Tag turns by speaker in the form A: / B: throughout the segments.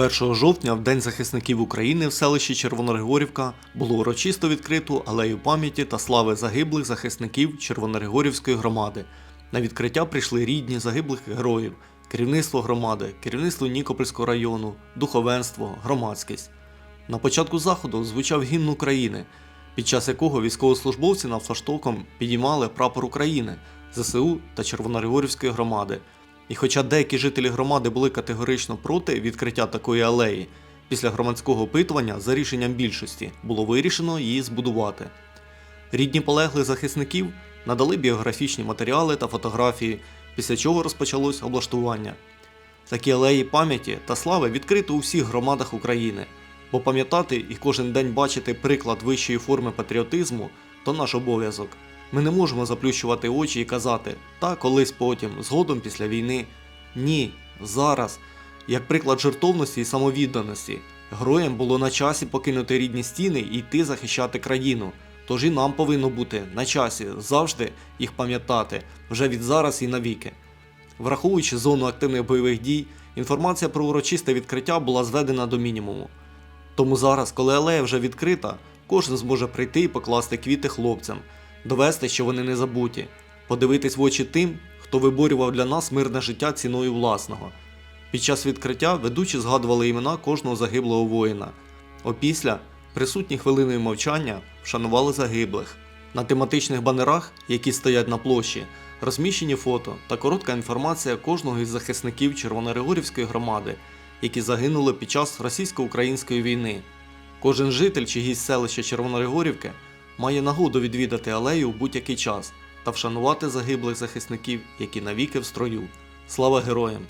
A: 1 жовтня, в День захисників України в селищі Червоногригорівка, було урочисто відкрито алею пам'яті та слави загиблих захисників Червоногригорівської громади. На відкриття прийшли рідні загиблих героїв, керівництво громади, керівництво Нікопольського району, духовенство, громадськість. На початку заходу звучав гімн України, під час якого військовослужбовці над флагштоком підіймали прапор України, ЗСУ та Червоногригорівської громади. І хоча деякі жителі громади були категорично проти відкриття такої алеї, після громадського опитування за рішенням більшості було вирішено її збудувати. Рідні полеглих захисників надали біографічні матеріали та фотографії, після чого розпочалось облаштування. Такі алеї пам'яті та слави відкрито у всіх громадах України, бо пам'ятати і кожен день бачити приклад вищої форми патріотизму то наш обов'язок. Ми не можемо заплющувати очі і казати та колись потім, згодом після війни. Ні, зараз. Як приклад жертовності і самовідданості, героям було на часі покинути рідні стіни і йти захищати країну. Тож і нам повинно бути на часі завжди їх пам'ятати вже від зараз і навіки. Враховуючи зону активних бойових дій, інформація про урочисте відкриття була зведена до мінімуму. Тому зараз, коли алея вже відкрита, кожен зможе прийти і покласти квіти хлопцям, довести, що вони не забуті, подивитись в очі тим, хто виборював для нас мирне життя ціною власного. Під час відкриття ведучі згадували імена кожного загиблого воїна. Опісля присутні хвилиною мовчання вшанували загиблих. На тематичних банерах, які стоять на площі, розміщені фото та коротка інформація кожного із захисників Червоноригорівської громади, які загинули під час російсько-української війни. Кожен житель чи гість селища Червоноригорівки має нагоду відвідати алею у будь-який час та вшанувати загиблих захисників, які навіки в строю. Слава героям!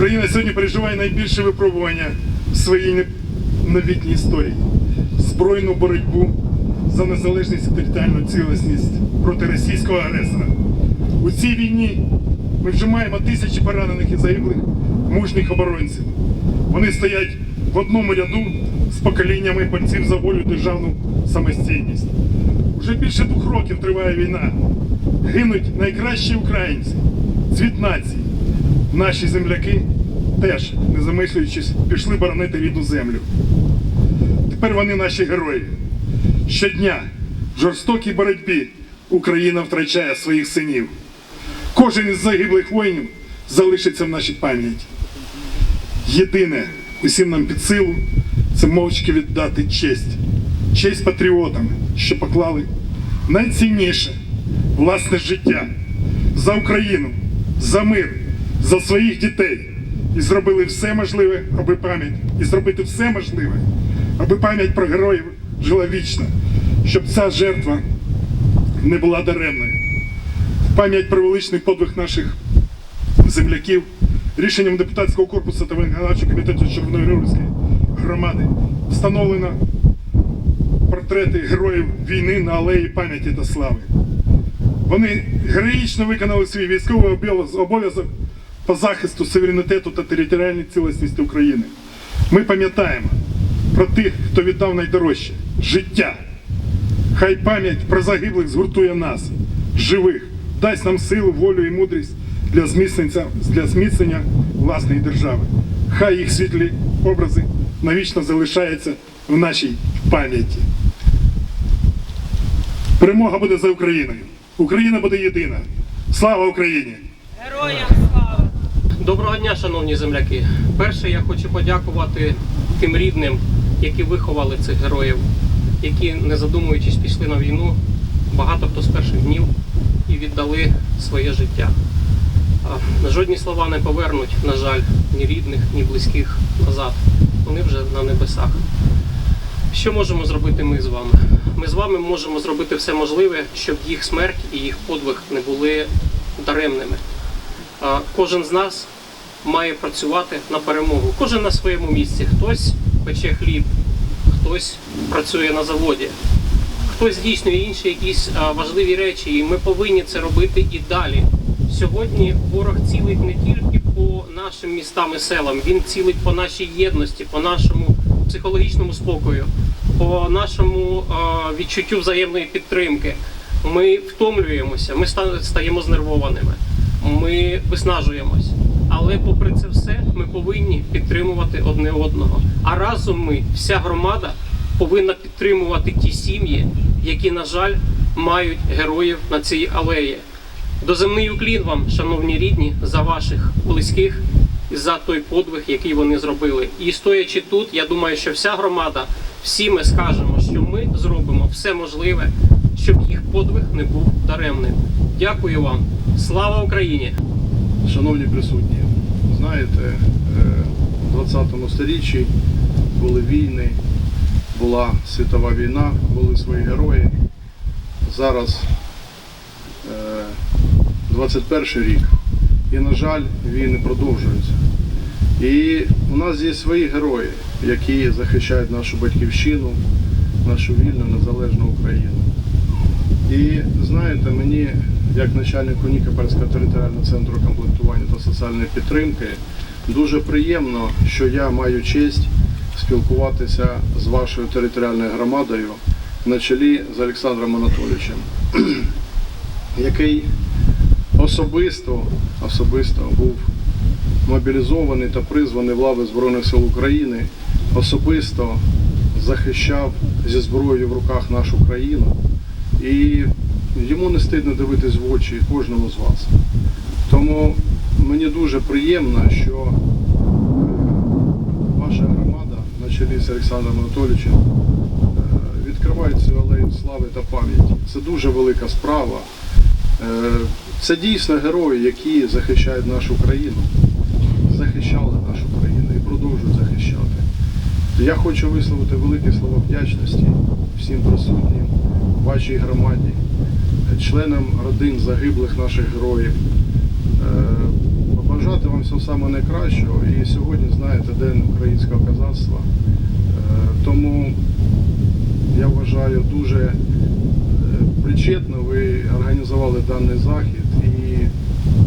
B: Україна сьогодні переживає найбільше випробування в своїй новітній історії. Збройну боротьбу за незалежність і територіальну цілісність проти російського агресора. У цій війні ми вже маємо тисячі поранених і загиблих мужніх оборонців. Вони стоять в одному ряду з поколіннями борців за волю державну самостійність. Уже більше двох років триває війна. Гинуть найкращі українці, цвіт нації. Наші земляки теж, не замислюючись, пішли боронити рідну землю. Тепер вони наші герої. Щодня в жорстокій боротьбі Україна втрачає своїх синів. Кожен із загиблих воїнів залишиться в нашій пам'яті. Єдине усім нам під силу це мовчки віддати честь, честь патріотам, що поклали найцінніше власне життя за Україну, за мир, за своїх дітей. І зробили все можливе, аби пам'ять, і зробити все можливе, аби пам'ять про героїв жила вічно, щоб ця жертва не була даремною. Пам'ять про величний подвиг наших земляків рішенням депутатського корпусу та виконавчого комітету Чорногорівської громади встановлено портрети героїв війни на алеї пам'яті та слави. Вони героїчно виконали свій військовий обов'язок по захисту суверенітету та територіальної цілісності України. Ми пам'ятаємо про тих, хто віддав найдорожче життя. Хай пам'ять про загиблих згуртує нас, живих, дасть нам силу, волю і мудрість для зміцнення, для зміцнення власної держави. Хай їх світлі образи навічно залишаються в нашій пам'яті. Перемога буде за Україною. Україна буде єдина. Слава Україні!
C: Героям!
D: Доброго дня, шановні земляки. Перше, я хочу подякувати тим рідним, які виховали цих героїв, які, не задумуючись, пішли на війну. Багато хто з перших днів і віддали своє життя. Жодні слова не повернуть, на жаль, ні рідних, ні близьких назад. Вони вже на небесах. Що можемо зробити ми з вами? Ми з вами можемо зробити все можливе, щоб їх смерть і їх подвиг не були даремними. Кожен з нас має працювати на перемогу. Кожен на своєму місці. Хтось пече хліб, хтось працює на заводі, хтось здійснює інші якісь важливі речі, і ми повинні це робити і далі. Сьогодні ворог цілить не тільки по нашим містам і селам, він цілить по нашій єдності, по нашому психологічному спокою, по нашому відчуттю взаємної підтримки. Ми втомлюємося, ми стаємо знервованими, ми виснажуємось. Але попри це все, ми повинні підтримувати одне одного. А разом ми, вся громада, повинна підтримувати ті сім'ї, які, на жаль, мають героїв на цій алеї. Доземний уклін вам, шановні рідні, за ваших близьких і за той подвиг, який вони зробили. І стоячи тут, я думаю, що вся громада, всі ми скажемо, що ми зробимо все можливе, подвиг не був даремним. Дякую вам. Слава Україні!
E: Шановні присутні, знаєте, е, в 20 сторіччі були війни, була світова війна, були свої герої. Зараз е, 21 рік. І, на жаль, війни продовжуються. І у нас є свої герої, які захищають нашу батьківщину, нашу вільну, незалежну Україну. І знаєте, мені, як начальнику Нікопольського територіального центру комплектування та соціальної підтримки, дуже приємно, що я маю честь спілкуватися з вашою територіальною громадою на чолі з Олександром Анатолійовичем, який особисто, особисто був мобілізований та призваний в лави Збройних сил України, особисто захищав зі зброєю в руках нашу країну. І йому не стидно дивитись в очі кожному з вас. Тому мені дуже приємно, що ваша громада на чолі з Олександром Анатолійовичем е, відкриває цю алею слави та пам'яті. Це дуже велика справа. Е, Це дійсно герої, які захищають нашу країну, захищали нашу країну і продовжують захищати. Я хочу висловити великі слова вдячності всім присутнім, вашій громаді, членам родин загиблих наших героїв. Е, Побажати вам всього самого найкращого. І сьогодні, знаєте, День українського козацтва. Е, Тому я вважаю дуже е, причетно ви організували даний захід і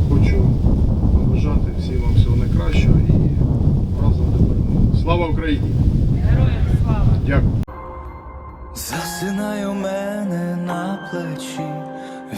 E: хочу побажати всім вам всього найкращого і разом до перемоги. Слава Україні!
C: Героям слава!
E: Дякую.
F: Засинай у мене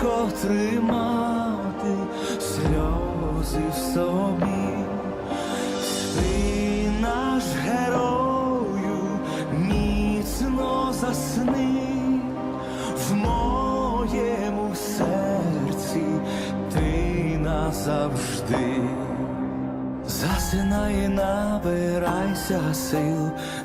F: Важко тримати сльози в собі. Спи наш герою, міцно засни в моєму серці ти назавжди. Засинай набирайся сил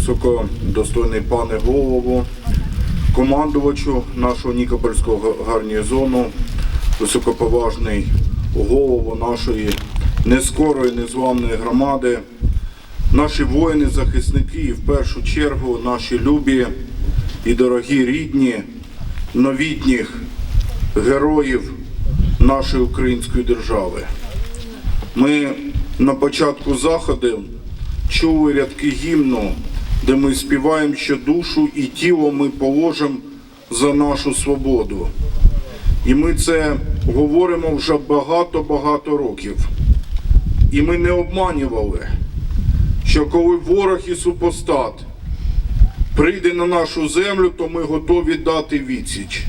G: Високодостойний пане голову, командувачу нашого Нікопольського гарнізону, високоповажний голову нашої нескорої, незламної громади, наші воїни-захисники і в першу чергу наші любі і дорогі рідні новітніх героїв нашої української держави. Ми на початку заходу чули рядки гімну, де ми співаємо, що душу і тіло ми положимо за нашу свободу. І ми це говоримо вже багато-багато років. І ми не обманювали, що коли ворог і супостат прийде на нашу землю, то ми готові дати відсіч.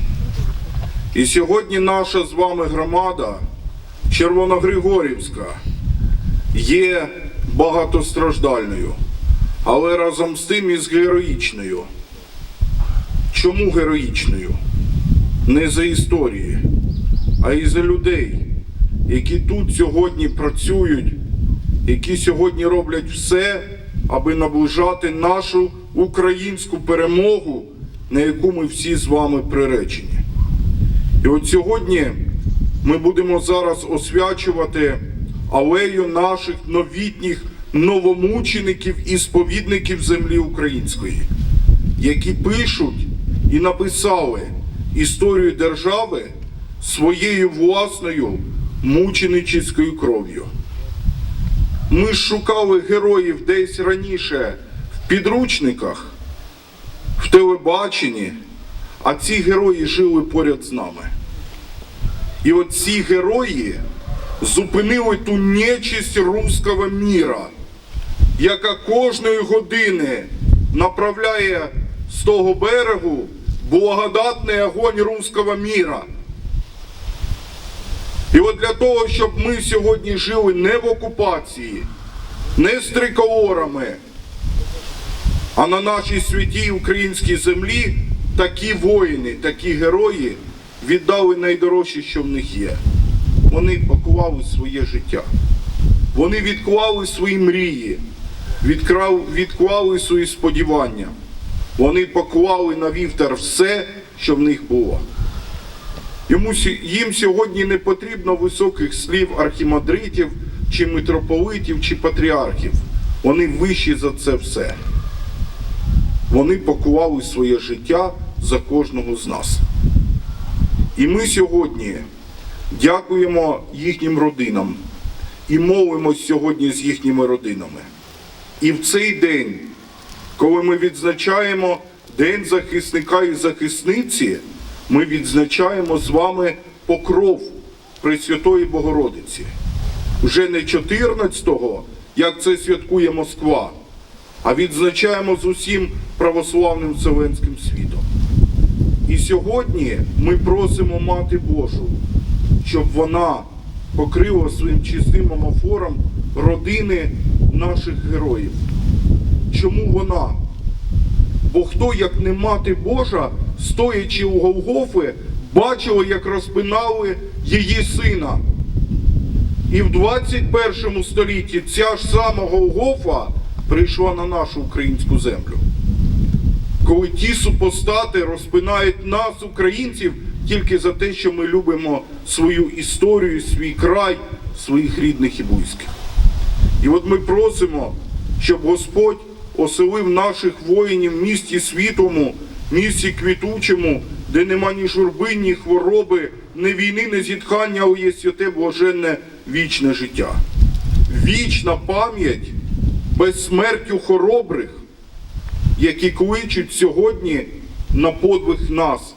G: І сьогодні наша з вами громада Червоногригорівська є багатостраждальною, але разом з тим і з героїчною. Чому героїчною? Не за історії, а і за людей, які тут сьогодні працюють, які сьогодні роблять все, аби наближати нашу українську перемогу, на яку ми всі з вами приречені. І от сьогодні ми будемо зараз освячувати алею наших новітніх новомучеників і сповідників землі української, які пишуть і написали історію держави своєю власною мученичською кров'ю. Ми шукали героїв десь раніше в підручниках, в телебаченні, а ці герої жили поряд з нами. І от ці герої зупинили ту нечисть руського міра, яка кожної години направляє з того берегу благодатний огонь руського міра. І от для того, щоб ми сьогодні жили не в окупації, не з триколорами, а на нашій святій українській землі такі воїни, такі герої віддали найдорожче, що в них є. Вони пакували своє життя. Вони відклали свої мрії, відкрав- відклали свої сподівання. Вони поклали на вівтар все, що в них було. Йому, їм сьогодні не потрібно високих слів архімандритів, чи митрополитів, чи патріархів. Вони вищі за це все. Вони поклали своє життя за кожного з нас. І ми сьогодні дякуємо їхнім родинам і молимось сьогодні з їхніми родинами. І в цей день, коли ми відзначаємо День захисника і захисниці, ми відзначаємо з вами покров Пресвятої Богородиці. Вже не 14-го, як це святкує Москва, а відзначаємо з усім православним вселенським світом. І сьогодні ми просимо Мати Божу, щоб вона покрила своїм чистим омофором родини наших героїв. Чому вона? Бо хто, як не мати Божа, стоячи у Голгофи, бачила, як розпинали її сина. І в 21 столітті ця ж сама Голгофа прийшла на нашу українську землю. Коли ті супостати розпинають нас, українців, тільки за те, що ми любимо свою історію, свій край, своїх рідних і близьких. І от ми просимо, щоб Господь оселив наших воїнів в місті світлому, місті квітучому, де нема ні журби, ні хвороби, ні війни, ні зітхання, але є святе блаженне вічне життя. Вічна пам'ять безсмертю хоробрих, які кличуть сьогодні на подвиг нас,